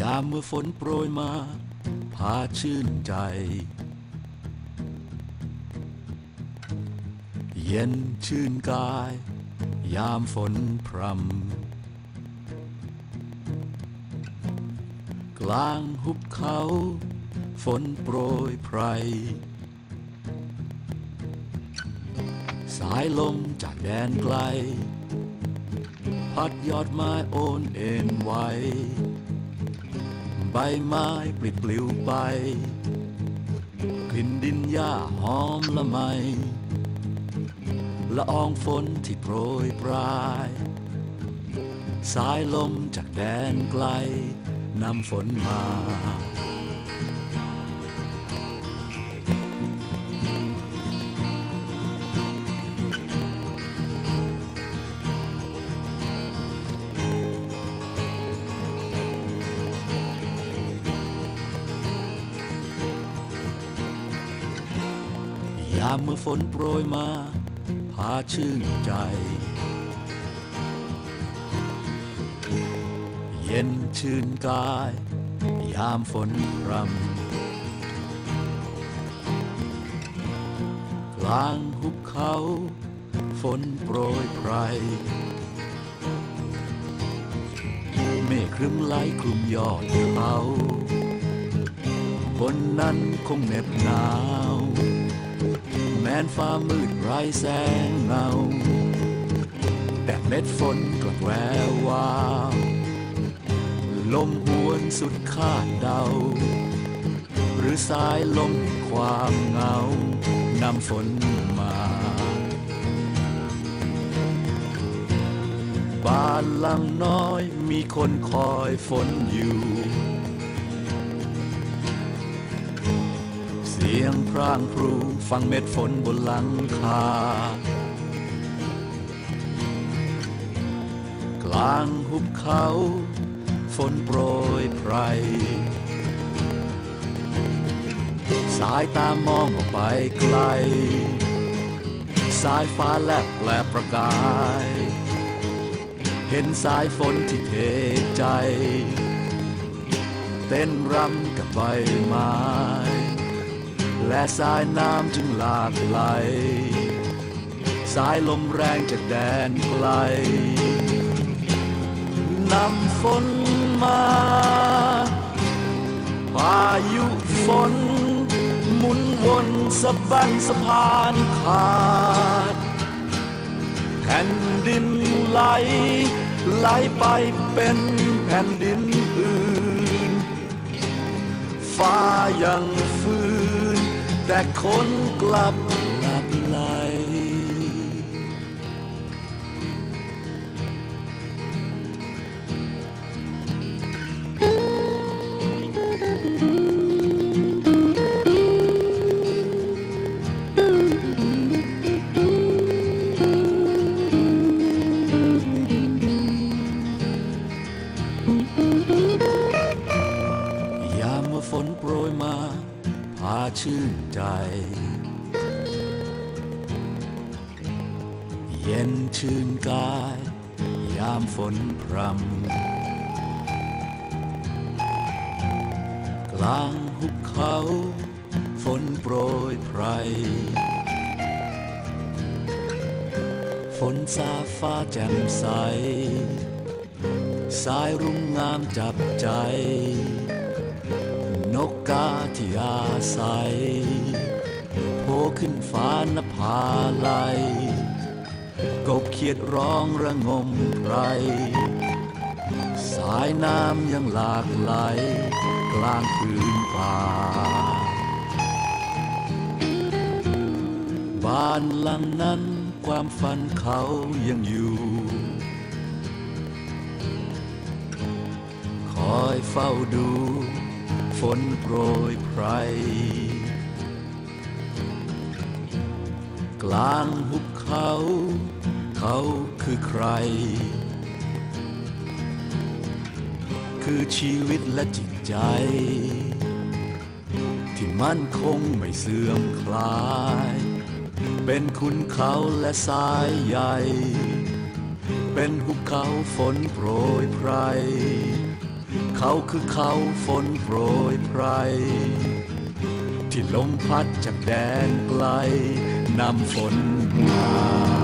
ยามเมื่อฝนโปรยมา พาชื่นใจ เย็นชื่นกาย ยามฝนพรำกลางหุบเขา ฝนโปรยไพร สายลมจากแดนไกล พัดยอดไม้โอนเอ็นไหว บไม้ปลิดปลิวไปกลิ่นดินหญ้าหอมละไมละอองฝนที่โปรยปลาย สายลมจากแดนไกลนำฝนมาามเมื่อฝนโปรยมาพาชื่นใจ เย็นชื่นกาย ยามฝนรำกลางหุบเขา ฝนโปรยไพรเมฆครึ้มไหลคลุมยอดเขาบนนั้นคงเหน็บหนาว นฟ้ามืดไร้แสงเงา แต่เม็ดฝนกลับแวววาวลมหวนสุดคาดเดา หรือสายลมความเงานำฝนมา บ้านหลังน้อยมีคนคอยฝนอยู่ เสียงพร่างพรูฟังเม็ดฝนบนหลังคากลางหุบเขา ฝนโปรยไพร สายตามองออกไปไกล สายฟ้าแลบแลบประกาย เห็นสายฝนที่เทใจ เต้นรำกับใบไม้ และสายน้ำจึงหลากไหล สายลมแรงจากแดนไกลนำฝนมาพายุฝน หมุนวนสะบันสะพานขาด แผ่นดินไหล ไหลไปเป็นแผ่นดินอื่น ฟ้ายังฟื้น แต่คนกลับหลับไหล ชื่นใจ เย็นชื่นกาย ยามฝนพรำ กลางหุบเขา ฝนโปรยไพร ฝนซาฟ้าแจ่มใส สายรุ่งงามจับใจ นกกาที่อาศัยโผขึ้นฟ้านภาไลยกบเขียดร้องระงมไพรสายน้ำยังหลากไหลกลางพื้นป่า บ้านหลังนั้นความฝันเขายังอยู่ คอยเฝ้าดู ฝนโปรยไพรกลางหุบเขา เขาคือใคร คือชีวิตและจิตใจ ที่มั่นคงไม่เสื่อมคลาย เป็นคุณเขาและสายใยเป็นหุบเขาฝนโปรยไพร เขาคือเขาฝนโปรยไพร ที่ลมพัดจากแดนไกลนำฝนมา